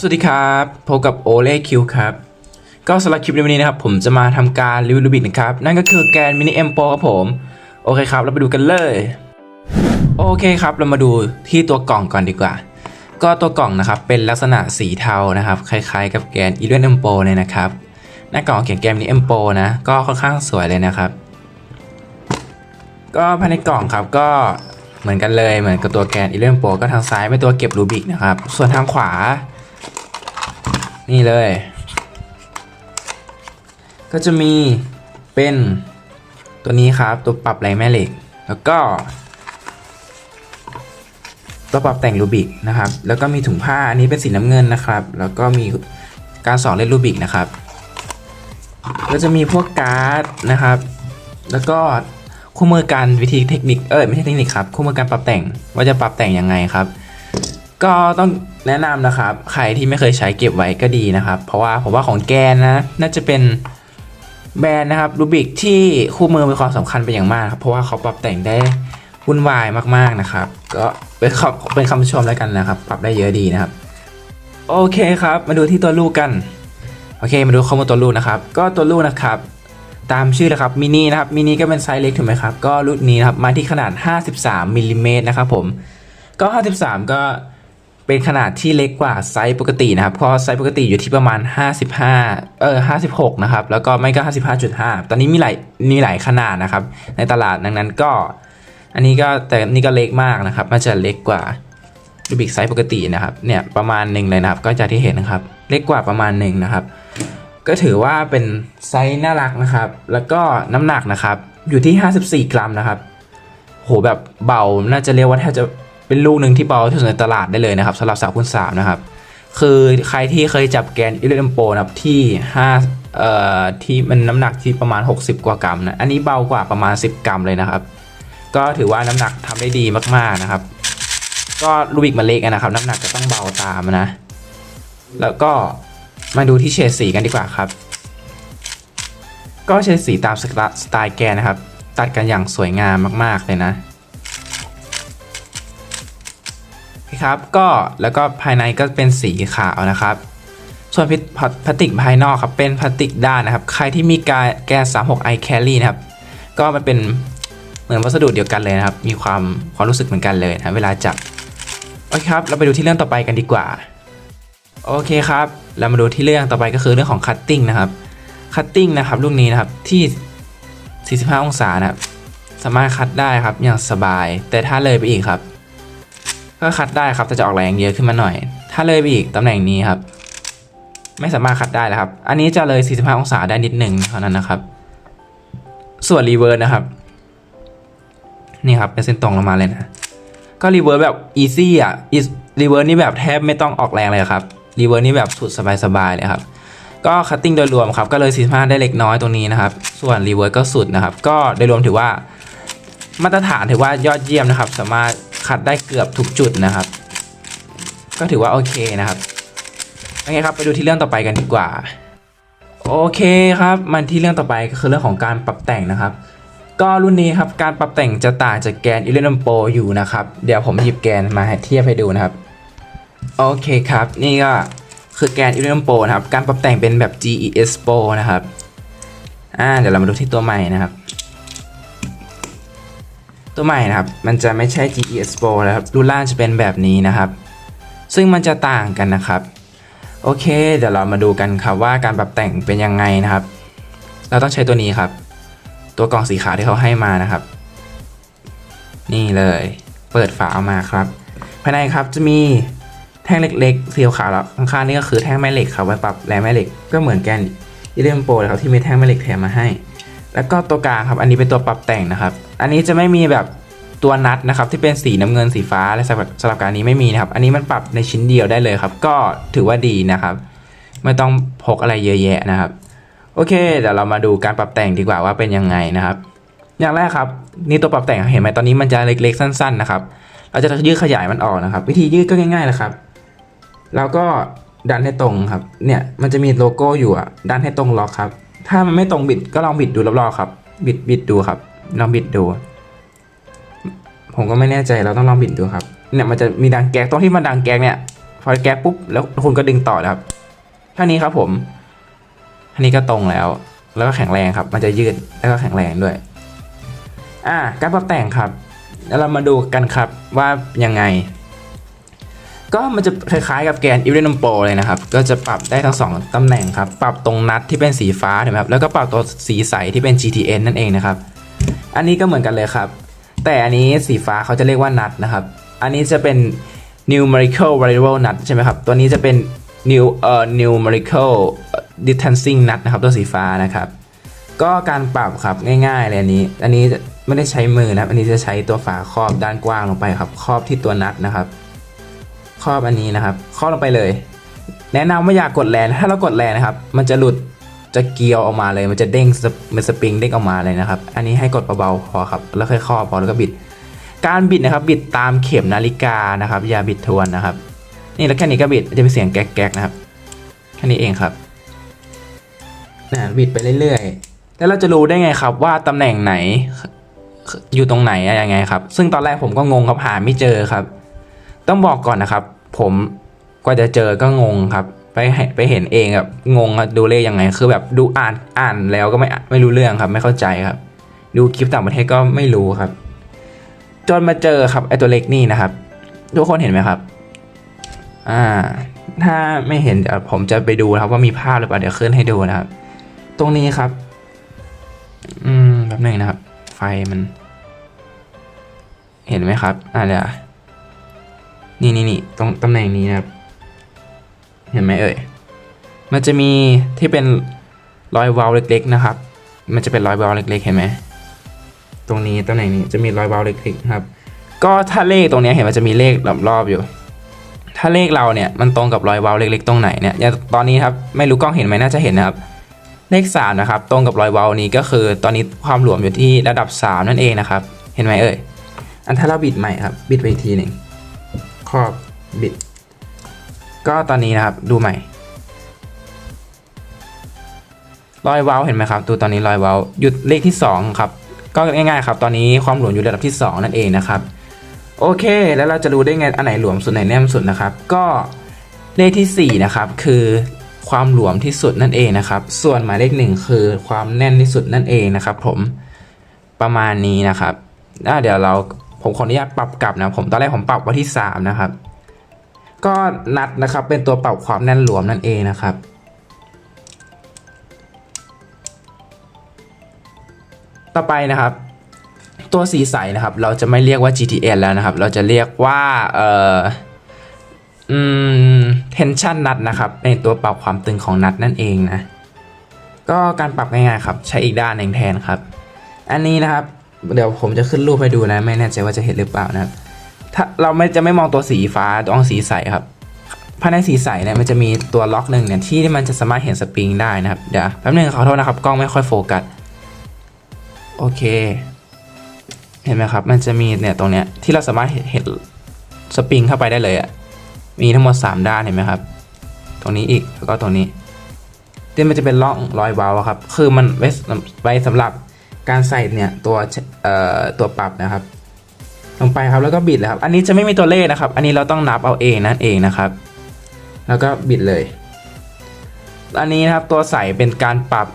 สวัสดีครับพบกับโอเล่คิวครับ ก็สำหรับคลิปในวันนี้นะครับ ผมจะมาทำการรีวิวรูบิกนะครับ นั่นก็คือแกนมินิเอ็มโปครับผม โอเคครับ เราไปดูกันเลย โอเคครับ เรามาดูที่ตัวกล่องก่อนดีกว่า ก็ตัวกล่องนะครับ เป็นลักษณะสีเทานะครับ คล้ายๆ กับแกนอีเลนเอ็มโปเลยนะครับหน้ากล่องเขียนแกนมินิเอ็มโปนะ ก็ค่อนข้างสวยเลยนะครับ ก็ภายในกล่องครับก็เหมือนกันเลยเหมือนกับตัวแกนอีเลนเอมโปก็ทางซ้ายเป็นตัวเก็บรูบิกนะครับส่วนทางขวา นี่เลย ก็จะมีเป็นตัวนี้ครับตัวปรับแรงแม่เหล็ก แล้วก็ตัวปรับแต่งรูบิกนะครับ แล้วก็มีถุงผ้าอันนี้เป็นสีน้ำเงินนะครับ แล้วก็มีการสอนเล่นรูบิกนะครับ ก็จะมีพวกการ์ดนะครับ แล้วก็คู่มือการวิธีเทคนิค เออไม่ใช่เทคนิคครับ คู่มือการปรับแต่งว่าจะปรับแต่งยังไงครับ ก็ต้องแนะนำนะครับ ใครที่ไม่เคยใช้เก็บไว้ก็ดีนะครับ เพราะว่าผมว่าของแกนนะ น่าจะเป็นแบรนด์นะครับรูบิกที่คู่มือมีความสำคัญเป็นอย่างมากครับ เพราะว่าเขาปรับแต่งได้วุ่นวายมากๆนะครับ ก็เป็นคำเป็นคำชมแล้วกันนะครับ ปรับได้เยอะดีนะครับ โอเคครับ มาดูที่ตัวลูกกัน โอเค มาดูข้อมูลตัวลูกนะครับ ก็ตัวลูกนะครับ ตามชื่อเลยครับมินินะครับมินิก็เป็นไซส์เล็กถูกไหมครับ ก็รุ่นนี้นะครับมาที่ขนาด 53มิลลิเมตรนะครับผม ก็ 53 ก็ เป็นขนาดที่เล็กกว่าไซส์ปกตินะครับเพราะไซส์ปกติอยู่ที่ประมาณ 55 เออ 56 นะครับ แล้วก็ไม่ก็ 55.5 ตอนนี้มีหลายมีหลายขนาดนะครับ ในตลาดดังนั้นก็ อันนี้ก็แต่นี่ก็เล็กมากนะครับ มันจะเล็กกว่ารูบิกไซส์ปกตินะครับ เนี่ยประมาณหนึ่งเลยนะครับ ก็จากที่เห็นนะครับ เล็กกว่าประมาณหนึ่งนะครับ ก็ถือว่าเป็นไซส์น่ารักนะครับ แล้วก็น้ำหนักนะครับ อยู่ที่ 54 กรัมนะครับ โหแบบเบา น่าจะเรียกว่าแทบจะ เป็นลูกหนึ่งที่เบาที่สุดในตลาดได้เลยนะครับสำหรับ3คูณ3นะครับ คือใครที่เคยจับแกนอิเลนโปนะครับที่5เอ่อที่มันน้ำหนักที่ประมาณ 60 กว่ากรัมนะอันนี้เบากว่าประมาณ 10 กรัมเลยนะครับ ก็ถือว่าน้ำหนักทำได้ดีมากๆนะครับ ก็ลูบิกมันเล็กนะครับ น้ำหนักก็ต้องเบาตามนะ แล้วก็มาดูที่เฉดสีกันดีกว่าครับ ก็เฉดสีตามสไตล์สไตล์แกนนะครับ ตัดกันอย่างสวยงามมากๆเลยนะ ครับ ก็แล้วก็ภายในก็เป็นสีขาวนะครับ ส่วนพลาพลาสติกภายนอกครับเป็นพลาสติกด้านนะครับ ใครที่มีกาแกน 36i carry นะครับ ก็มันเป็นเหมือนวัสดุเดียวกันเลยนะครับ มีความความรู้สึกเหมือนกันเลยนะเวลาจับโอเคครับ เราไปดูที่เรื่องต่อไปกันดีกว่า โอเคครับ เรามาดูที่เรื่องต่อไปก็คือเรื่องของคัตติ้งนะครับคัตติ้งนะครับลูกนี้นะครับที่ 45 องศานะครับสามารถคัดได้ครับอย่างสบาย แต่ถ้าเลยไปอีกครับ ก็คัดได้ครับแต่จะออกแรงเยอะขึ้นมาหน่อย ถ้าเลยไปอีกตำแหน่งนี้ครับ ไม่สามารถคัดได้แล้วครับ อันนี้จะเลย 45 องศาได้นิดหนึ่งเท่านั้นนะครับ ส่วนรีเวิร์สนะครับ นี่ครับเป็นเส้นตรงลงมาเลยนะ ก็รีเวิร์สแบบอีซี่อะรีเวิร์สนี่แบบแทบไม่ต้องออกแรงเลยครับรีเวิร์สนี่แบบสุดสบายๆเลยครับก็คัตติ้งโดยรวมครับก็เลย 45 ได้เล็กน้อยตรงนี้นะครับ ส่วนรีเวิร์สก็สุดนะครับ ก็โดยรวมถือว่ามาตรฐานถือว่ายอดเยี่ยมนะครับ สามารถ คัดได้เกือบทุกจุดนะครับ ก็ถือว่าโอเคนะครับโอเคครับไปดูที่เรื่องต่อไปกันดีกว่า โอเคครับ มันที่เรื่องต่อไปก็คือเรื่องของการปรับแต่งนะครับ ก็รุ่นนี้ครับการปรับแต่งจะต่างจากแกน i l l u m Pro อยู่นะครับ เดี๋ยวผมหยิบแกนมาให้เทียบให้ดูนะครับ โอเคครับ นี่ก็คือแกน i l l u m Pro นะครับ การปรับแต่งเป็นแบบ GES Pro นะครับ อ่าเดี๋ยวเรามาดูที่ตัวใหม่นะครับ ตัวใหม่นะครับ มันจะไม่ใช่ GES Pro แล้วครับรุ่นล่างจะเป็นแบบนี้นะครับ ซึ่งมันจะต่างกันนะครับ โอเค เดี๋ยวเรามาดูกันครับว่าการปรับแต่งเป็นยังไงนะครับ เราต้องใช้ตัวนี้ครับ ตัวกล่องสีขาวที่เขาให้มานะครับ นี่เลย เปิดฝาออกมาครับ ภายในครับจะมีแท่งเล็กๆสีขาวแล้วข้างๆนี่ก็คือแท่งแม่เหล็กครับไว้ปรับแรงแม่เหล็กก็เหมือนแกนอีเดมโปรเลยครับที่มีแท่งแม่เหล็กแถมมาให้ แล้วก็ตัวกลางครับ อันนี้เป็นตัวปรับแต่งนะครับ อันนี้จะไม่มีแบบตัวนัดนะครับที่เป็นสีน้ำเงินสีฟ้าและสำหรับสำหรับการนี้ไม่มีนะครับ อันนี้มันปรับในชิ้นเดียวได้เลยครับ ก็ถือว่าดีนะครับ ไม่ต้องพกอะไรเยอะแยะนะครับ โอเคเดี๋ยวเรามาดูการปรับแต่งดีกว่าว่าเป็นยังไงนะครับ อย่างแรกครับ นี่ตัวปรับแต่งเห็นไหมตอนนี้มันจะเล็กๆสั้น ๆนะครับ เราจะยืดขยายมันออกนะครับ วิธียืดก็ง่ายๆเลยครับเราก็ดันให้ตรงครับ เนี่ยมันจะมีโลโก้อยู่อะดันให้ตรงล็อกครับ ถ้ามันไม่ตรงบิดก็ลองบิดดูรอบๆครับ บิดบิดดูครับ ลองบิดดู ผมก็ไม่แน่ใจเราต้องลองบิดดูครับ เนี่ยมันจะมีดังแก๊กตรงที่มันดังแก๊กเนี่ย พอแก๊ปปุ๊บแล้วคุณก็ดึงต่อนะครับเท่านี้ครับผมอันนี้ก็ตรงแล้ว แล้วก็แข็งแรงครับ มันจะยืดแล้วก็แข็งแรงด้วย อ่า การปรับแต่งครับแล้วเรามาดูกันครับว่ายังไง ก็มันจะคล้ายๆกับแกน i r e n u m Pro เลยนะครับ ก็จะปรับได้ทั้ง 2ตำแหน่งครับ ปรับตรงนัดที่เป็นสีฟ้าถูกไหมครับ แล้วก็ปรับตัวสีใสที่เป็น GTN นั่นเองนะครับ อันนี้ก็เหมือนกันเลยครับ แต่อันนี้สีฟ้าเขาจะเรียกว่านัดนะครับ อันนี้จะเป็น numerical variable นัดใช่ไหมครับ ตัวนี้จะเป็น new เอ่อ numerical distancing นัดนะครับ ตัวสีฟ้านะครับ ก็การปรับครับง่ายๆเลยอันนี้ อันนี้ไม่ได้ใช้มือนะครับ อันนี้จะใช้ตัวฝาครอบด้านกว้างลงไปครับ ครอบที่ตัวนัดนะครับ ครอบอันนี้นะครับ ครอบลงไปเลย แนะนำว่าอย่ากกดแรงถ้าเรากดแรงนะครับ มันจะหลุด จะเกลียวออกมาเลย มันจะเด้งมันสปริงเด้งออกมาเลยนะครับ อันนี้ให้กดเบาๆพอครับ แล้วค่อยครอพอแล้วก็บิด การบิดนะครับ บิดตามเข็มนาฬิกานะครับ อย่าบิดทวนนะครับ นี่แล้วแค่นี้ก็บิดจะเป็นเสียงแก๊กๆนะครับ แค่นี้เองครับนะบิดไปเรื่อยๆ แล้วเราจะรู้ได้ไงครับว่าตำแหน่งไหนอยู่ตรงไหนอะไรยังไงครับ ซึ่งตอนแรกผมก็งงครับหาไม่เจอครับ ต้องบอกก่อนนะครับ ผมกว่าจะเจอก็งงครับ ไปให้ไปเห็นเองแบบงงครับดูเลขยังไง คือแบบดูอ่านอ่านแล้วก็ไม่ไม่รู้เรื่องครับ ไม่เข้าใจครับ ดูคลิปต่างประเทศก็ไม่รู้ครับ จนมาเจอครับไอตัวเล็กนี่นะครับ ทุกคนเห็นไหมครับ อ่า ถ้าไม่เห็นเดี๋ยวผมจะไปดูครับว่ามีภาพหรือเปล่าเดี๋ยวขึ้นให้ดูนะครับ ตรงนี้ครับ อืมแบบหนึ่งนะครับ ไฟมัน เห็นไหมครับอ่าเดี๋ยวนี่นี่นี่ตรงตำแหน่งนี้นะครับ เห็นไหมเอ่ย มันจะมีที่เป็นรอยวาล์วเล็กๆนะครับ มันจะเป็นรอยวาล์วเล็กๆ เห็นไหม ตรงนี้ตำแหน่งนี้จะมีรอยวาล์วเล็กๆนะครับ ก็ถ้าเลขตรงนี้เห็นมันจะมีเลขรอบๆอยู่ ถ้าเลขเราเนี่ยมันตรงกับรอยวาล์วเล็กๆ ตรงไหนเนี่ย อย่างตอนนี้ครับไม่รู้กล้องเห็นไหมน่าจะเห็นนะครับ เลข3นะครับตรงกับรอยวาล์วนี้ก็คือ ตอนนี้ความหลวมอยู่ที่ระดับ 3 นั่นเองนะครับ เห็นไหมเอ่ย อันถ้าเราบิดใหม่ครับ บิดไปอีกทีหนึ่งครอบบิด ก็ตอนนี้นะครับดูใหม่ รอยเว้าเห็นไหมครับ ดูตอนนี้รอยเว้าหยุดเลขที่ 2 ครับ ก็ง่ายๆครับ ตอนนี้ความหลวมอยู่ระดับที่ 2 นั่นเองนะครับ โอเค แล้วเราจะรู้ได้ไงอันไหนหลวมสุดไหนแนมสุดนะครับ ก็เลขที่ 4 นะครับ คือความหลวมที่สุดนั่นเองนะครับ ส่วนหมายเลขหนึ่งคือความแน่นที่สุดนั่นเองนะครับ ผมประมาณนี้นะครับเดี๋ยวเราผมขออนุญาตปรับกลับนะผมตอนแรกผมปรับไว้ที่ 3 นะครับ ก็นัดนะครับเป็นตัวปรับความแน่นหลวมนั่นเองนะครับ ต่อไปนะครับ ตัวสีใสนะครับ เราจะไม่เรียกว่า GTN แล้วนะครับ เราจะเรียกว่าเอ่ออืม tension นัดนะครับในตัวปรับความตึงของนัดนั่นเองนะก็การปรับง่ายๆครับ ใช้อีกด้านหนึ่งแทนครับ อันนี้นะครับ เดี๋ยวผมจะขึ้นรูปให้ดูนะ ไม่แน่ใจว่าจะเห็นหรือเปล่านะครับ ถ้าเราไม่จะไม่มองตัวสีฟ้าต้องสีใสครับภายในสีใสเนี่ยมันจะมีตัวล็อกหนึ่งเนี่ยที่มันจะสามารถเห็นสปริงได้นะครับเดี๋ยวแป๊บนึงขอโทษนะครับกล้องไม่ค่อยโฟกัสโอเค เห็นไหมครับ มันจะมีเนี่ยตรงเนี้ยที่เราสามารถเห็นสปริงเข้าไปได้เลยอะ่ะมีทั้งหมด 3 ด้านเห็นไหมครับ ตรงนี้อีกแล้วก็ตรงนี้ที่มันจะเป็นร่องรอยเบาอะครับ คือมันไว้ไว้สำหรับการใส่เนี่ยตัวเอ่อตัวปรับนะครับ ลงไปครับแล้วก็บิดเลยครับ อันนี้จะไม่มีตัวเลขนะครับ อันนี้เราต้องนับเอาเองนั่นเองนะครับ แล้วก็บิดเลย อันนี้นะครับตัวใสเป็นการปรับ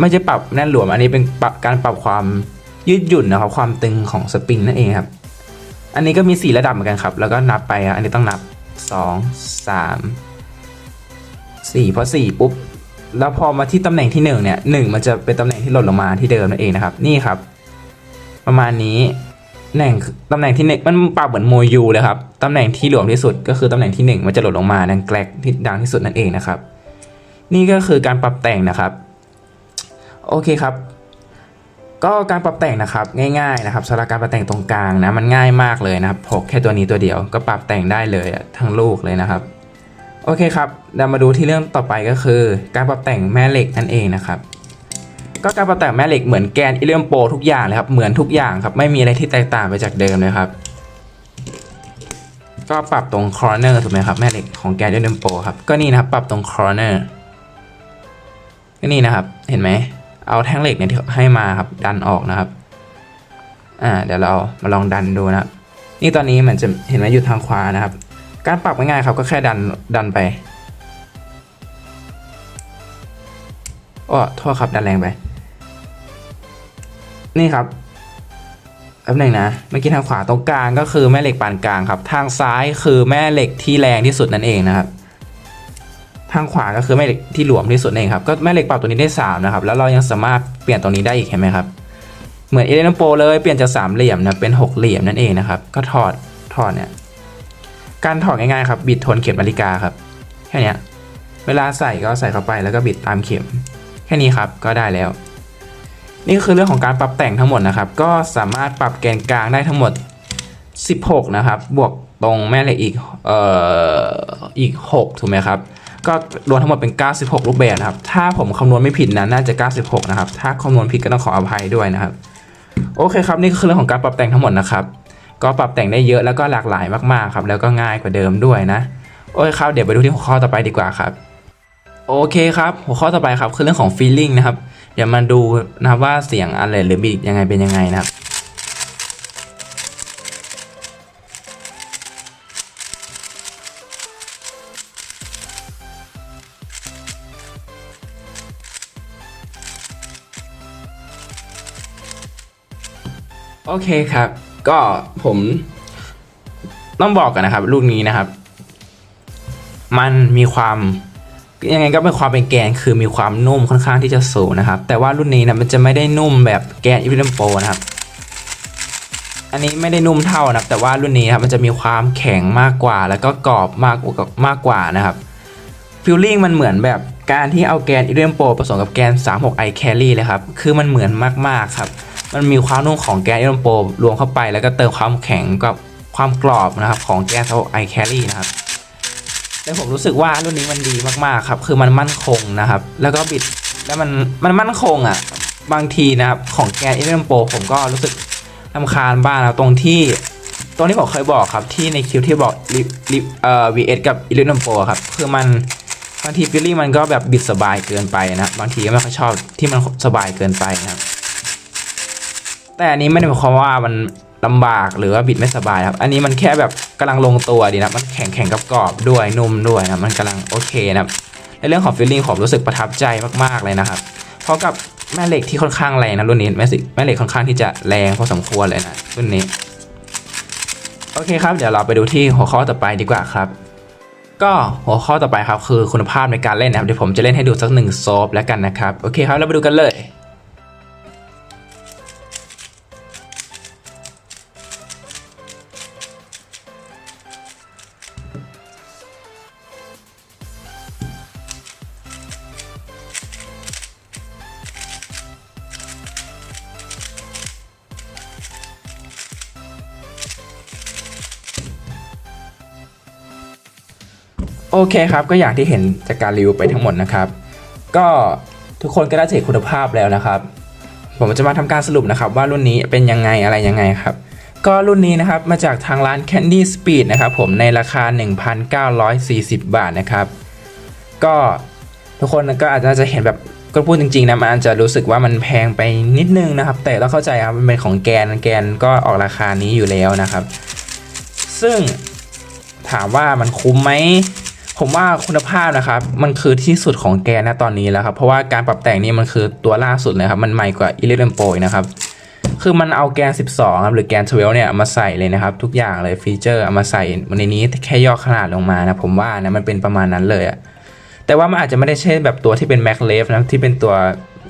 ไม่ใช่ปรับแน่นหลวม อันนี้เป็นปรับการปรับความยืดหยุ่นนะครับ ความตึงของสปริงนั่นเองครับ อันนี้ก็มี 4 ระดับเหมือนกันครับ แล้วก็นับไปครับอันนี้ต้องนับ 2 3 4พอ4ปุ๊บแล้วพอมาที่ตำแหน่งที่ 1 เนี่ยหมันจะเป็นตำแหน่งที่หล่นลงมาที่เดิมนั่นเองนะครับ นี่ครับ ประมาณนี้ แหน่งตำแหน่งที่หนึ่งมันปรับเหมือนโมยูเลยครับ ตำแหน่งที่หลวมที่สุดก็คือตำแหน่งที่หนึ่งมันจะหล่นลงมาดังแกลกที่ดังที่สุดนั่นเองนะครับ นี่ก็คือการปรับแต่งนะครับ โอเคครับ ก็การปรับแต่งนะครับง่ายๆนะครับสำหรับการปรับแต่งตรงกลางนะมันง่ายมากเลยนะครับพกแค่ตัวนี้ตัวเดียวก็ปรับแต่งได้เลยทั้งลูกเลยนะครับ โอเคครับเรามาดูที่เรื่องต่อไปก็คือ การปรับแต่งแม่เหล็กนั่นเองนะครับ ก็การปรับแต่งแม่เหล็กเหมือนแกนอิเลียมโปทุกอย่างเลยครับ เหมือนทุกอย่างครับ ไม่มีอะไรที่แตกต่างไปจากเดิมเลยครับ ก็ปรับตรงคอร์เนอร์ถูกไหมครับ แม่เหล็กของแกนอิเลียมโปครับ ก็นี่นะครับ ปรับตรงคอร์เนอร์ก็นี่นะครับ เห็นไหม เอาแท่งเหล็กเนี่ยที่ให้มาครับ ดันออกนะครับ อ่า เดี๋ยวเรามาลองดันดูนะครับ นี่ตอนนี้มันจะเห็นไหมอยู่ทางขวานะครับ การปรับง่ายๆครับ ก็แค่ดัน ดันไปอ้อโทษครับดันแรงไป นี่ครับแป๊บหนึงนะเมื่อกี้ทางขวาตรงกลางก็คือแม่เหล็กปานกลางครับ ทางซ้ายคือแม่เหล็กที่แรงที่สุดนั่นเองนะครับ ทางขวาก็คือแม่เหล็กที่หลวมที่สุดนั่นเองครับ ก็แม่เหล็กปรับตัวนี้ได้สามนะครับ แล้วเรายังสามารถเปลี่ยนตรงนี้ได้อีกเห็นไหมครับ เหมือนเอเลนโปเลย เปลี่ยนจากสามเหลี่ยมนะเป็นหกเหลี่ยมนั่นเองนะครับ ก็ถอด ถอดเนี่ย การถอดง่ายๆครับ บิดทวนเข็มนาฬิกาครับ แค่นี้ เวลาใส่ก็ใส่เข้าไปแล้วก็บิดตามเข็ม แค่นี้ครับ ก็ได้แล้ว นี่คือเรื่องของการปรับแต่งทั้งหมดนะครับ ก็สามารถปรับแกนกลางได้ทั้งหมด 16 นะครับ บวกตรงแม่เหล็กอีกเอ่ออีก 6 ถูกไหมครับ ก็รวมทั้งหมดเป็น 96 รูปแบบนะครับ ถ้าผมคำนวณไม่ผิดนะน่าจะ 96 นะครับ ถ้าคำนวณผิดก็ต้องขออภัยด้วยนะครับ โอเคครับ นี่ก็คือเรื่องของการปรับแต่งทั้งหมดนะครับ ก็ปรับแต่งได้เยอะแล้วก็หลากหลายมากๆครับ แล้วก็ง่ายกว่าเดิมด้วยนะ โอเคครับ เดี๋ยวไปดูที่หัวข้อต่อไปดีกว่าครับ โอเคครับ หัวข้อต่อไปครับคือเรื่องของ feeling นะครับ เดี๋ยวมาดูนะว่าเสียงอะไรหรือบีดยังไงเป็นยังไงนะครับโอเคครับ ก็ผมต้องบอกกันนะครับ ลูกนี้นะครับ มันมีความ ยังไงก็เป็นความเป็นแกนคือมีความนุ่มค่อนข้างที่จะสูงนะครับ แต่ว่ารุ่นนี้นะมันจะไม่ได้นุ่มแบบแกนอีวิลโปนะครับ อันนี้ไม่ได้นุ่มเท่านะครับ แต่ว่ารุ่นนี้ครับมันจะมีความแข็งมากกว่า แล้วก็กรอบมากกว่ามากกว่านะครับฟิลลิ่งมันเหมือนแบบการที่เอาแกนอีวิลโปผสมกับแกน 36i carry เลยครับ คือมันเหมือนมากๆครับ มันมีความนุ่มของแกนอีวิลโปรวมเข้าไป แล้วก็เติมความแข็งกับความกรอบนะครับของแกน 36i carry นะครับ แต่ผมรู้สึกว่ารุ่นนี้มันดีมากๆครับ คือมันมั่นคงนะครับ แล้วก็บิดแล้วมันมันมั่นคงอะ บางทีนะครับของแกน11 Pro ผมก็รู้สึกลำคาญบ้างนะตรงที่ตรงที่ผมเคยบอกครับที่ในคลิปที่บอกลิลิเอ่อ VS กับ11 Pro ครับ คือมันบางทีฟีลลิ่มันก็แบบบิดสบายเกินไปนะบางทีก็ไม่ค่อยชอบที่มันสบายเกินไปนะครับ แต่อันนี้ไม่ได้หมายความว่ามัน ลำบากหรือว่าบิดไม่สบายครับ อันนี้มันแค่แบบกำลังลงตัวดีนะมันแข็งแข็งกับกรอบด้วยนุ่มด้วยนะมันกำลังโอเคนะครับในเรื่องของฟีลลิ่งผมรู้สึกประทับใจมากๆเลยนะครับเพราะกับแม่เหล็กที่ค่อนข้างแรงนะรุ่นนี้แม่สิแม่เหล็กค่อนข้างที่จะแรงพอสมควรเลยนะรุ่นนี้โอเคครับเดี๋ยวเราไปดูที่หัวข้อต่อไปดีกว่าครับ ก็หัวข้อต่อไปครับคือคุณภาพในการเล่นนะครับเดี๋ยวผมจะเล่นให้ดูสักหนึ่งโซฟแล้วกันนะครับโอเคครับเราไปดูกันเลย โอเคครับก็อย่างที่เห็นจากการรีวิวไปทั้งหมดนะครับ ก็ทุกคนก็ได้เห็นคุณภาพแล้วนะครับ ผมจะมาทำการสรุปนะครับ ว่ารุ่นนี้เป็นยังไงอะไรยังไงครับ ก็รุ่นนี้นะครับมาจากทางร้าน Candy Speed นะครับผมในราคา 1,940 บาทนะครับ ก็ทุกคนก็อาจจะเห็นแบบก็พูดจริงๆนะมันอาจจะรู้สึกว่ามันแพงไปนิดนึงนะครับ แต่เราเข้าใจครับมันเป็นของแกนแกนก็ออกราคานี้อยู่แล้วนะครับ ซึ่งถามว่ามันคุ้มไหม ผมว่าคุณภาพนะครับ มันคือที่สุดของแกนะตอนนี้แล้วครับ เพราะว่าการปรับแต่งนี่มันคือตัวล่าสุดเลยครับ มันใหม่กว่า11 Pro อีกนะครับ คือมันเอาแกน 12 ครับ หรือแกน12เนี่ยมาใส่เลยนะครับ ทุกอย่างเลยฟีเจอร์เอามาใส่ในนี้แค่ย่อขนาดลงมานะผมว่านะมันเป็นประมาณนั้นเลยอะแต่ว่ามันอาจจะไม่ได้ใช่แบบตัวที่เป็น Mac l e f นะที่เป็นตัว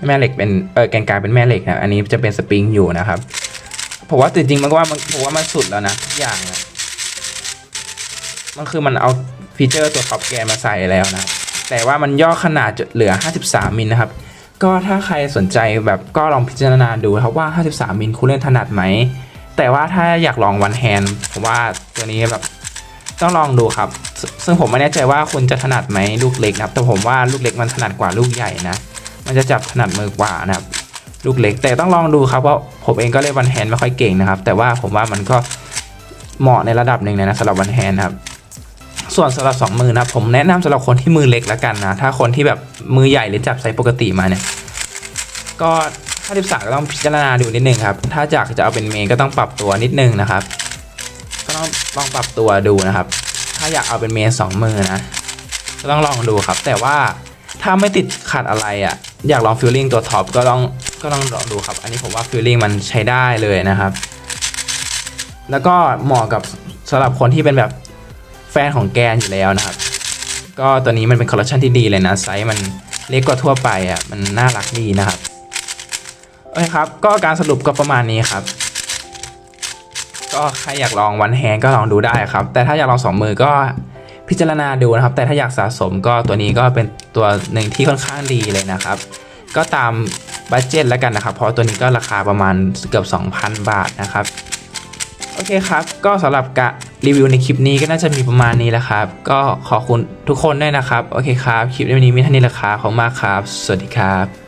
แม่เหล็กเป็นเออแกนกลางเป็นแม่เหล็กนะอันนี้จะเป็นสปริงอยู่นะครับผมว่าจริงๆมันก็ว่ามันผมว่ามันสุดแล้วนะทุกอย่างอะมันคือมันเอา ฟีเจอร์ตัวท็อปแกนมาใส่แล้วนะแต่ว่ามันย่อขนาดจนเหลือ 53 มิลนะครับก็ถ้าใครสนใจแบบก็ลองพิจารณาดูครับว่า 53 มิลคุณเล่นถนัดไหม แต่ว่าถ้าอยากลองวันแฮนผมว่าตัวนี้แบบต้องลองดูครับ ซึ่งผมไม่แน่ใจว่าคุณจะถนัดไหมลูกเล็กนะครับแต่ผมว่าลูกเล็กมันถนัดกว่าลูกใหญ่นะมันจะจับถนัดมือกว่านะครับลูกเล็กแต่ต้องลองดูครับเพราะผมเองก็เล่นวันแฮนไม่ค่อยเก่งนะครับ แต่ว่าผมว่ามันก็เหมาะในระดับหนึ่งนะสำหรับวันแฮนครับ ส่วนสำหรับสองมือนะผมแนะนำสำหรับคนที่มือเล็กแล้วกันนะถ้าคนที่แบบมือใหญ่หรือจับไซส์ปกติมาเนี่ยก็ถ้า13ก็ต้องพิจารณาดูนิดนึงครับถ้าจากจะเอาเป็นเมนก็ต้องปรับตัวนิดนึงนะครับ ก็ต้องลองปรับตัวดูนะครับ ถ้าอยากเอาเป็นเมนสองมือนะก็ต้องลองดูครับ แต่ว่าถ้าไม่ติดขัดอะไรอะ่ะอยากลองฟิลลิ่งตัวท็อปก็ลองก็ลองลองดูครับ อันนี้ผมว่าฟิลลิ่งมันใช้ได้เลยนะครับ แล้วก็เหมาะกับสำหรับคนที่เป็นแบบ แฟนของแกนอยู่แล้วนะครับ ก็ตัวนี้มันเป็นคอลเลคชันที่ดีเลยนะ ไซส์มันเล็กกว่าทั่วไปอะมันน่ารักดีนะครับโอเคครับ ก็การสรุปก็ประมาณนี้ครับ ก็ใครอยากลองวันแฮนก็ลองดูได้ครับ แต่ถ้าอยากลองสองมือก็พิจารณาดูนะครับ แต่ถ้าอยากสะสมก็ตัวนี้ก็เป็นตัวหนึ่งที่ค่อนข้างดีเลยนะครับ ก็ตามบัตเจ็ตแล้วกันนะครับ เพราะตัวนี้ก็ราคาประมาณเกือบ 2,000 บาทนะครับ อเคครับ ก็สำหรับกะรีวิวในคลิปนี้ก็น่าจะมีประมาณนี้แหละครับ ก็ขอบคุณทุกคนด้วยนะครับ โอเคครับ คลิปในวันนี้มีเท่านี้แหละครับขอบคุณมากครับ สวัสดีครับ